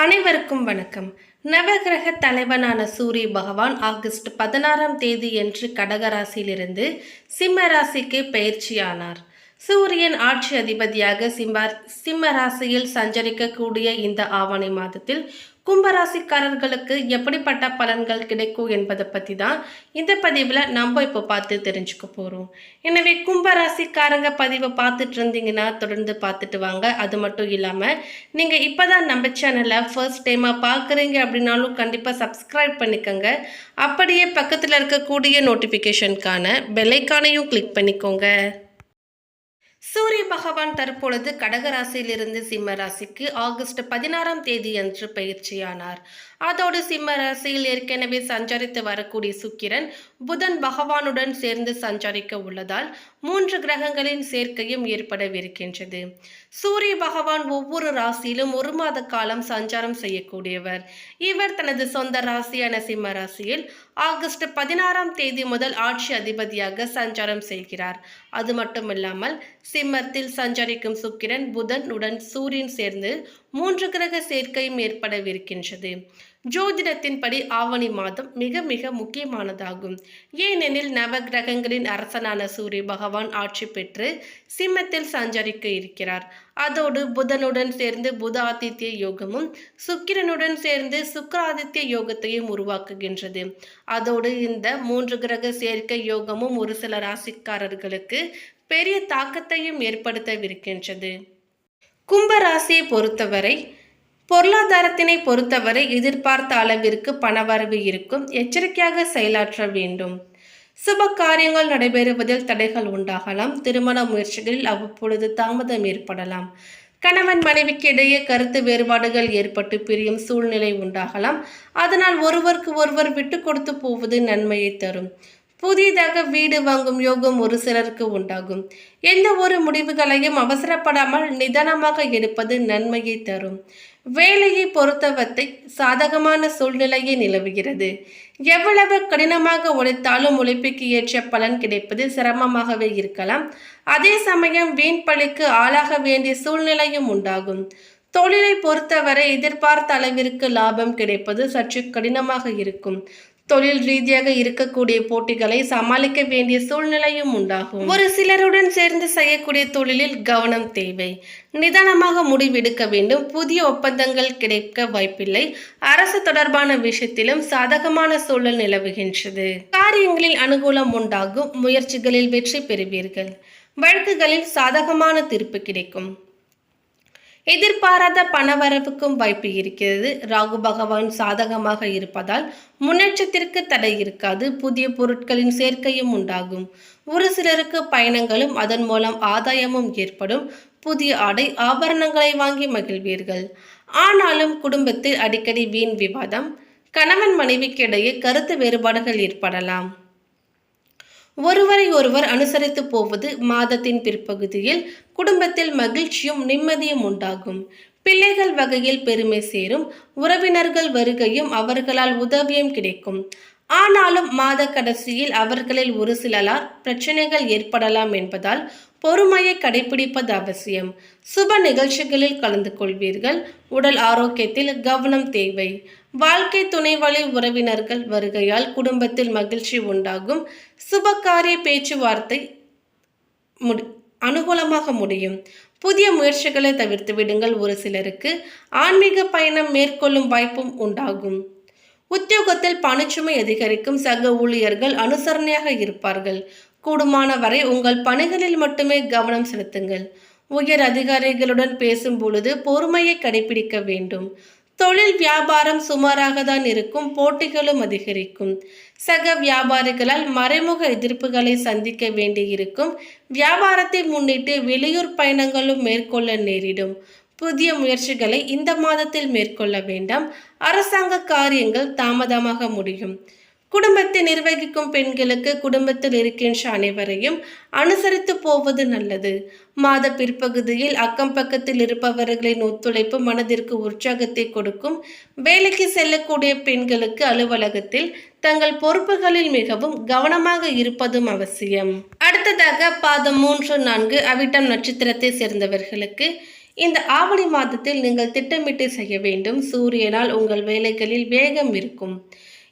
அனைவருக்கும் வணக்கம். நவகிரக தலைவனான சூரிய பகவான் ஆகஸ்ட் பதினாறாம் தேதி என்று கடகராசியிலிருந்து சிம்ம ராசிக்கு பயிற்சியானார். சூரியன் ஆட்சி அதிபதியாக சிம்ம சிம்ம ராசியில் சஞ்சரிக்கக்கூடிய இந்த ஆவணி மாதத்தில் கும்பராசிக்காரர்களுக்கு எப்படிப்பட்ட பலன்கள் கிடைக்கும் என்பதை பற்றி தான் இந்த பதிவில் நம்ம இப்போ பார்த்து தெரிஞ்சுக்க போகிறோம் எனவே கும்பராசிக்காரங்க பதிவை பார்த்துட்டு இருந்தீங்கன்னா தொடர்ந்து பார்த்துட்டு வாங்க. அது மட்டும் இல்லாமல் நீங்கள் இப்போ தான் நம்ம சேனலை ஃபர்ஸ்ட் டைமாக பார்க்குறீங்க அப்படின்னாலும் கண்டிப்பாக சப்ஸ்கிரைப் பண்ணிக்கோங்க. அப்படியே பக்கத்தில் இருக்கக்கூடிய நோட்டிஃபிகேஷனுக்கான பெல்லைக்கானையும் கிளிக் பண்ணிக்கோங்க. சூரிய பகவான் தற்பொழுது கடகராசியிலிருந்து சிம்ம ராசிக்கு ஆகஸ்ட் பதினாறாம் தேதி அன்று பயிற்சியானார். அதோடு சிம்ம ராசியில் ஏற்கனவே சஞ்சரித்து வரக்கூடிய சுக்கிரன் புதன் பகவானுடன் சேர்ந்து சஞ்சரிக்க உள்ளதால் மூன்று கிரகங்களின் சேர்க்கையும் ஏற்படவிருக்கின்றது. சூரிய பகவான் ஒவ்வொரு ராசியிலும் ஒரு மாத காலம் சஞ்சாரம் செய்யக்கூடியவர். இவர் தனது சொந்த ராசியான சிம்ம ராசியில் ஆகஸ்ட் பதினாறாம் தேதி முதல் ஆட்சி அதிபதியாக சஞ்சாரம் செய்கிறார். அது மட்டுமில்லாமல் சிம்மத்தில் சஞ்சரிக்கும் சுக்கிரன் புதன் உடன் சூரியன் சேர்ந்து மூன்று கிரக சேர்க்கையும் ஏற்படவிருக்கின்றது. ஜோதிடத்தின்படி ஆவணி மாதம் மிக மிக முக்கியமானதாகும். ஏனெனில் நவ கிரகங்களின் அரசனான சூரிய பகவான் ஆட்சி பெற்று சிம்மத்தில் சஞ்சரிக்க இருக்கிறார். அதோடு புதனுடன் சேர்ந்து புத ஆதித்ய யோகமும் சுக்கிரனுடன் சேர்ந்து சுக்கராதித்ய யோகத்தையும் உருவாக்குகின்றது. அதோடு இந்த மூன்று கிரக சேர்க்கை யோகமும் ஒரு சில ராசிக்காரர்களுக்கு பெரிய தாக்கத்தையும் ஏற்படுத்தவிருக்கின்றது. கும்பராசியை பொறுத்தவரை பொருளாதாரத்தினை பொறுத்தவரை எதிர்பார்த்த அளவிற்கு பணவரவு இருக்கும். எச்சரிக்கையாக செயலாற்ற வேண்டும். சுப காரியங்கள் நடைபெறுவதில் தடைகள் உண்டாகலாம். திருமண முயற்சிகளில் அவ்வப்பொழுது தாமதம் ஏற்படலாம். கணவன் மனைவிக்கு இடையே கருத்து வேறுபாடுகள் ஏற்பட்டு பிரியும் சூழ்நிலை உண்டாகலாம். அதனால் ஒருவருக்கு ஒருவர் விட்டு கொடுத்து போவது நன்மையை தரும். புதிதாக வீடு வாங்கும் யோகம் ஒரு சிலருக்கு உண்டாகும். எந்த ஒரு முடிவுகளையும் அவசரப்படாமல் நிதானமாக எடுப்பது நன்மையை தரும். வேலையை பொறுத்தவத்தை சாதகமான சூழ்நிலையே நிலவுகிறது. எவ்வளவு கடினமாக உழைத்தாலும் உழைப்புக்கு ஏற்ற பலன் கிடைப்பது சிரமமாகவே இருக்கலாம். அதே சமயம் வீண் பழிக்கு ஆளாக வேண்டிய சூழ்நிலையும் உண்டாகும். தொழிலை பொறுத்தவரை எதிர்பார்த்த அளவிற்கு லாபம் கிடைப்பது சற்று கடினமாக இருக்கும். தொழில் ரீதியாக இருக்கக்கூடிய போட்டிகளை சமாளிக்க வேண்டிய சூழ்நிலையும் உண்டாகும். ஒரு சிலருடன் சேர்ந்து செய்யக்கூடிய தொழிலில் கவனம் தேவை. நிதானமாக முடிவெடுக்க வேண்டும். புதிய ஒப்பந்தங்கள் கிடைக்க வாய்ப்பில்லை. அரசு தொடர்பான விஷயத்திலும் சாதகமான சூழல் நிலவுகின்றது. காரியங்களில் அனுகூலம் உண்டாகும். முயற்சிகளில் வெற்றி பெறுவீர்கள். வழக்குகளில் சாதகமான தீர்ப்பு கிடைக்கும். எதிர்பாராத பணவரவுக்கும் வாய்ப்பு இருக்கிறது. ராகு பகவான் சாதகமாக இருப்பதால் முன்னேற்றத்திற்கு தடை இருக்காது. புதிய பொருட்களின் சேர்க்கையும் உண்டாகும். ஒரு சிலருக்கு பயணங்களும் அதன் மூலம் ஆதாயமும் ஏற்படும். புதிய ஆடை ஆபரணங்களை வாங்கி மகிழ்வீர்கள். ஆனாலும் குடும்பத்தில் அடிக்கடி வீண் விவாதம். கணவன் மனைவிக்கு இடையே கருத்து வேறுபாடுகள் ஏற்படலாம். ஒருவரை ஒருவர் அனுசரித்து போவது மாதத்தின் பிற்பகுதியில் குடும்பத்தில் மகிழ்ச்சியும் நிம்மதியும் உண்டாகும். பிள்ளைகள் வகையில் பெருமை சேரும். உறவினர்கள் வருகையும் அவர்களால் உதவியும் கிடைக்கும். ஆனாலும் மாத கடைசியில் அவர்களில் ஒரு சிலரால் பிரச்சனைகள் ஏற்படலாம் என்பதால் பொறுமையை கடைபிடிப்பது அவசியம். சுப நிகழ்ச்சிகளில் கலந்து கொள்வீர்கள். உடல் ஆரோக்கியத்தில் கவனம் தேவை. வாழ்க்கை துணை வழி உறவினர்கள் வருகையால் குடும்பத்தில் மகிழ்ச்சி உண்டாகும். சுபகாரிய பேச்சுவார்த்தை முடி அனுகூலமாக முடியும். புதிய முயற்சிகளை தவிர்த்து விடுங்கள் ஒரு சிலருக்கு. ஆன்மீக பயணம் மேற்கொள்ளும் வாய்ப்பும் உண்டாகும். உத்தியோகத்தில் பணிச்சுமை அதிகரிக்கும் சக ஊழியர்கள் அனுசரணையாக இருப்பார்கள். கூடுமான வரை உங்கள் பணிகளில் மட்டுமே கவனம் செலுத்துங்கள். உயர் அதிகாரிகளுடன் பேசும் பொழுது பொறுமையை கடைபிடிக்க வேண்டும். தொழில் வியாபாரம் சுமாராக தான் இருக்கும் போட்டிகளும் அதிகரிக்கும். சக வியாபாரிகளால் மறைமுக எதிர்ப்புகளை சந்திக்க வேண்டியிருக்கும். வியாபாரத்தை முன்னிட்டு வெளியூர் பயணங்களும் மேற்கொள்ள நேரிடும். புதிய முயற்சிகளை இந்த மாதத்தில் மேற்கொள்ள வேண்டாம். அரசாங்க காரியங்கள் தாமதமாக முடியும். குடும்பத்தை நிர்வகிக்கும் பெண்களுக்கு குடும்பத்தில் இருக்கின்ற அனைவரையும் அனுசரித்து போவது நல்லது. மாத பிற்பகுதியில் அக்கம் பக்கத்தில் இருப்பவர்களின் ஒத்துழைப்பு மனதிற்கு உற்சாகத்தை கொடுக்கும். வேலைக்கு செல்லக்கூடிய பெண்களுக்கு அலுவலகத்தில் தங்கள் பொறுப்புகளில் மிகவும் கவனமாக இருப்பதும் அவசியம். அடுத்ததாக பாதம் மூன்று நான்கு அவிட்டம் நட்சத்திரத்தை சேர்ந்தவர்களுக்கு இந்த ஆவணி மாதத்தில் நீங்கள் திட்டமிட்டு செய்ய வேண்டும். சூரியனால் உங்கள் வேலைகளில் வேகம் இருக்கும்.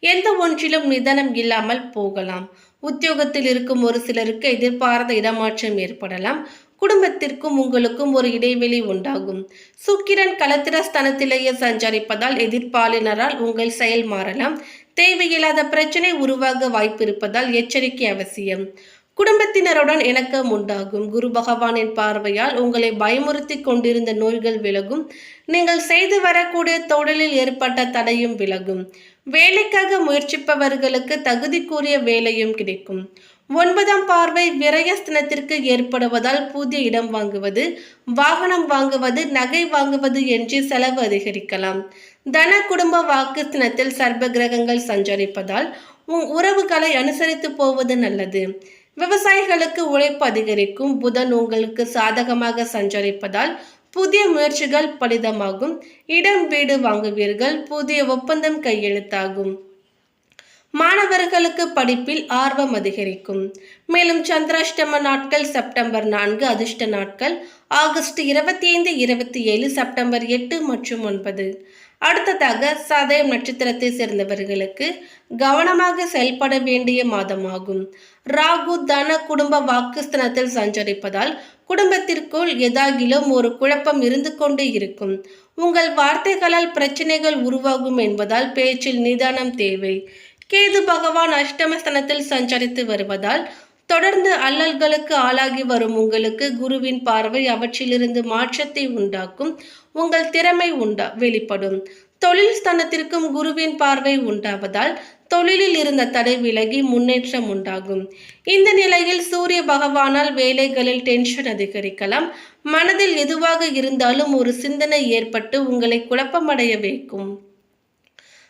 எந்த ஒன்றிலும் நிதானம் இல்லாமல் போகலாம். உத்தியோகத்தில் இருக்கும் ஒரு சிலருக்கு எதிர்பாராத இடமாற்றம் ஏற்படலாம். குடும்பத்திற்கும் உங்களுக்கும் ஒரு இடைவெளி உண்டாகும். சுக்கிரன் கலத்திரஸ்தனத்திலேயே சஞ்சரிப்பதால் எதிர்ப்பாளினரால் உங்கள் செயல் மாறலாம். தேவையில்லாத பிரச்சனை உருவாக வாய்ப்பு இருப்பதால் எச்சரிக்கை அவசியம். குடும்பத்தினருடன் இணக்கம் உண்டாகும். குரு பகவானின் பார்வையால் உங்களை பயமுறுத்தி கொண்டிருந்த நோய்கள் விலகும். நீங்கள் செய்து வரக்கூடிய தொழிலில் ஏற்பட்ட தடையும் விலகும். வேலைக்காக முயற்சிப்பவர்களுக்கு தகுதிக்குரிய வேலையும் கிடைக்கும். ஒன்பதாம் பார்வை விரயஸ்தனத்திற்கு ஏற்படுவதால் புதிய இடம் வாங்குவது வாகனம் வாங்குவது நகை வாங்குவது என்று செலவு அதிகரிக்கலாம். தன குடும்ப வாக்குஸ்தனத்தில் சர்ப கிரகங்கள் சஞ்சரிப்பதால் உன் உறவுகளை அனுசரித்து போவது நல்லது. விவசாயிகளுக்கு உழைப்பு அதிகரிக்கும் புதன் உங்களுக்கு சாதகமாக சஞ்சரிப்பதால் புதிய முயற்சிகள் பலிதமாகும். இடம் வீடு வாங்குவீர்கள். புதிய ஒப்பந்தம் கையெழுத்தாகும். மாணவர்களுக்கு படிப்பில் ஆர்வம் அதிகரிக்கும். மேலும் சந்திராஷ்டம நாட்கள் செப்டம்பர் நான்கு அதிர்ஷ்ட நாட்கள் ஆகஸ்ட் இருபத்தி ஐந்து இருபத்தி ஏழு செப்டம்பர் எட்டு மற்றும் ஒன்பது. அடுத்ததாக சதயம் நட்சத்திரத்தை சேர்ந்தவர்களுக்கு கவனமாக செயல்பட வேண்டிய மாதமாகும். ராகு தன குடும்ப வாக்குஸ்தனத்தில் சஞ்சரிப்பதால் குடும்பத்திற்குள் ஏதாகிலும் ஒரு குழப்பம் இருந்து கொண்டு இருக்கும். உங்கள் வார்த்தைகளால் பிரச்சனைகள் உருவாகும் என்பதால் பேச்சில் நிதானம் தேவை. கேது பகவான் அஷ்டமஸ்தனத்தில் சஞ்சரித்து வருவதால் தொடர்ந்து அல்லல்களுக்கு ஆளாகி வரும் உங்களுக்கு குருவின் பார்வை அவற்றிலிருந்து மாற்றத்தை உண்டாக்கும் உங்கள் திறமை உண்டா வெளிப்படும். தொழில் ஸ்தானத்திற்கும் குருவின் பார்வை உண்டாவதால் தொழிலில் இருந்த தடை விலகி முன்னேற்றம் உண்டாகும். இந்த நிலையில் சூரிய பகவானால் வேலைகளில் டென்ஷன் அதிகரிக்கலாம். மனதில் எதுவாக இருந்தாலும் ஒரு சிந்தனை ஏற்பட்டு உங்களை குழப்பமடைய வைக்கும்.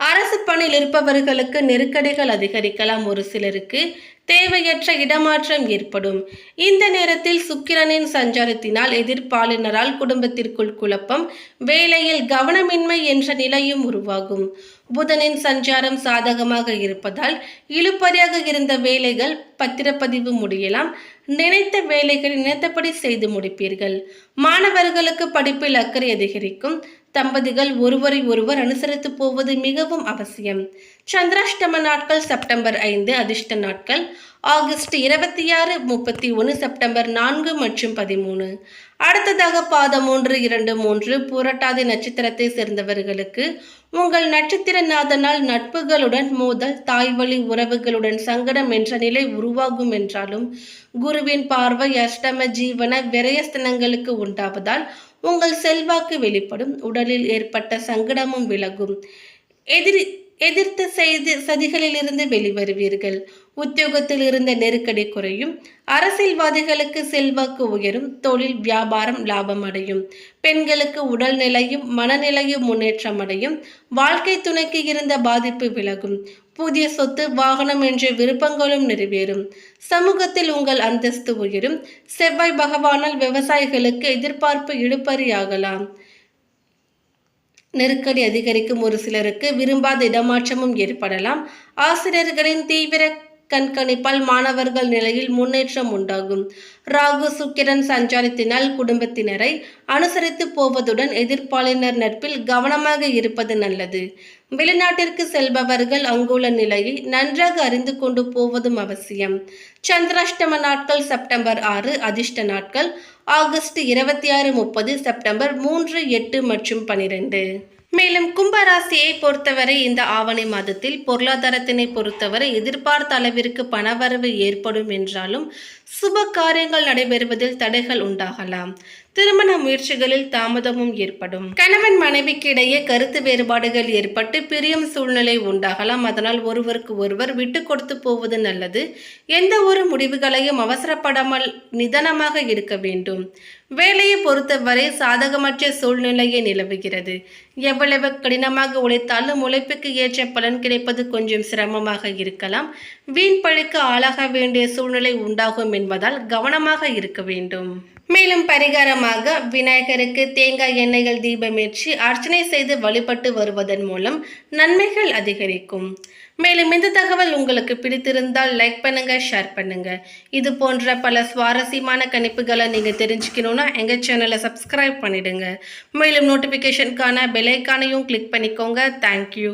அரசு பணியில் இருப்பவர்களுக்கு நெருக்கடிகள் அதிகரிக்கலாம் ஒரு சிலருக்கு. தேவையற்ற இடமாற்றம் ஏற்படும். இந்த நேரத்தில் சுக்கிரனின் சஞ்சாரத்தினால் எதிர்ப்பாளினரால் குடும்பத்திற்குள் குழப்பம் வேலையில் கவனமின்மை என்ற நிலையும் உருவாகும். புதனின் சஞ்சாரம் சாதகமாக இருப்பதால் இழுப்பறியாக இருந்த வேலைகள் பத்திரப்பதிவு முடியலாம். நினைத்த வேலைகளை நினைத்தபடி செய்து முடிப்பீர்கள். மாணவர்களுக்கு படிப்பில் அக்கறை அதிகரிக்கும். தம்பதிகள் ஒருவரை ஒருவர் அனுசரித்து போவது மிகவும் அவசியம். சந்திராஷ்டம நாட்கள் செப்டம்பர் ஐந்து அதிர்ஷ்ட நாட்கள். ஆகஸ்ட் இருபத்தி ஆறு முப்பத்தி ஒன்று செப்டம்பர் நான்கு மற்றும் பதிமூணு. அடுத்ததாக பாதம் மூன்று இரண்டு மூன்று புரட்டாதி நட்சத்திரத்தை சேர்ந்தவர்களுக்கு உங்கள் நட்சத்திர நாதனால் நட்புகளுடன் மோதல் தாய்வழி உறவுகளுடன் சங்கடம் என்ற நிலை உருவாகும் என்றாலும் குருவின் பார்வை அஷ்டம ஜீவன விரயஸ்தனங்களுக்கு உண்டாவதால் உங்கள் செல்வாக்கு வெளிப்படும் உடலில் ஏற்பட்ட சங்கடமும் விலகும். எதிரி எதிர்த்த செய்தி சதிகளிலிருந்து வெளிவருவீர்கள். உத்தியோகத்தில் இருந்த நெருக்கடி குறையும். அரசியல்வாதிகளுக்கு செல்வாக்கு உயரும். தொழில் வியாபாரம் லாபம் அடையும் பெண்களுக்கு உடல்நிலையும் மனநிலையும் முன்னேற்றம் அடையும் வாழ்க்கை துணைக்கு இருந்த பாதிப்பு விலகும். புதிய சொத்து வாகனம் என்ற விருப்பங்களும் நிறைவேறும். சமூகத்தில் உங்கள் அந்தஸ்து உயரும். செவ்வாய் பகவானால் விவசாயிகளுக்கு எதிர்பார்ப்பு இழுப்பறியாகலாம் நெருக்கடி அதிகரிக்கும் ஒரு சிலருக்கு விரும்பாத இடமாற்றமும் ஏற்படலாம். ஆசிரியர்களின் தீவிர கண்காணிப்பால் மாணவர்கள் நிலையில் முன்னேற்றம் உண்டாகும். ராகு சுக்கிரன் சஞ்சாரத்தினால் குடும்பத்தினரை அனுசரித்து போவதுடன் எதிர்ப்பாளினர் நட்பில் கவனமாக இருப்பது நல்லது. வெளிநாட்டிற்கு செல்பவர்கள் அங்குள்ள நிலையை நன்றாக அறிந்து கொண்டு போவதும் அவசியம். சந்திராஷ்டம நாட்கள் செப்டம்பர் ஆறு அதிர்ஷ்ட நாட்கள். ஆகஸ்ட் இருபத்தி ஆறு முப்பது செப்டம்பர் மூன்று எட்டு மற்றும் பனிரெண்டு. மேலும் கும்பராசியை பொறுத்தவரை இந்த ஆவணி மாதத்தில் பொருளாதாரத்தினை பொறுத்தவரை எதிர்பார்த்த அளவிற்கு பணவரவு ஏற்படும் என்றாலும் சுப காரியங்கள் நடைபெறுவதில் தடைகள் உண்டாகலாம். திருமண முயற்சிகளில் தாமதமும் ஏற்படும். கணவன் மனைவிக்கு இடையே கருத்து வேறுபாடுகள் ஏற்பட்டு பிரியும் சூழ்நிலை உண்டாகலாம். அதனால் ஒருவருக்கு ஒருவர் விட்டு கொடுத்து போவது நல்லது. எந்த ஒரு முடிவுகளையும் அவசரப்படாமல் நிதானமாக இருக்க வேண்டும். வேலையை பொறுத்தவரை சாதகமற்ற சூழ்நிலையே நிலவுகிறது. எவ்வளவு கடினமாக உழைத்தாலும் உழைப்புக்கு ஏற்ற பலன் கிடைப்பது கொஞ்சம் சிரமமாக இருக்கலாம். வீண் பழிக்கு ஆளாக வேண்டிய சூழ்நிலை உண்டாகும் என்பதால் கவனமாக இருக்க வேண்டும். மேலும் பரிகாரமாக விநாயகருக்கு தேங்காய் எண்ணெய்கள் தீபமேற்றி அர்ச்சனை செய்து வழிபட்டு வருவதன் மூலம் நன்மைகள் அதிகரிக்கும். மேலும் இந்த தகவல் உங்களுக்கு பிடித்திருந்தால் லைக் பண்ணுங்க ஷேர் பண்ணுங்க. இது போன்ற பல சுவாரஸ்யமான கணிப்புகளை நீங்க தெரிஞ்சுக்கணும்னா எங்க சேனலை சப்ஸ்கிரைப் பண்ணிடுங்க. மேலும் நோட்டிபிகேஷனுக்கான பெல் ஐக்கானையும் கிளிக் பண்ணிக்கோங்க. Thank you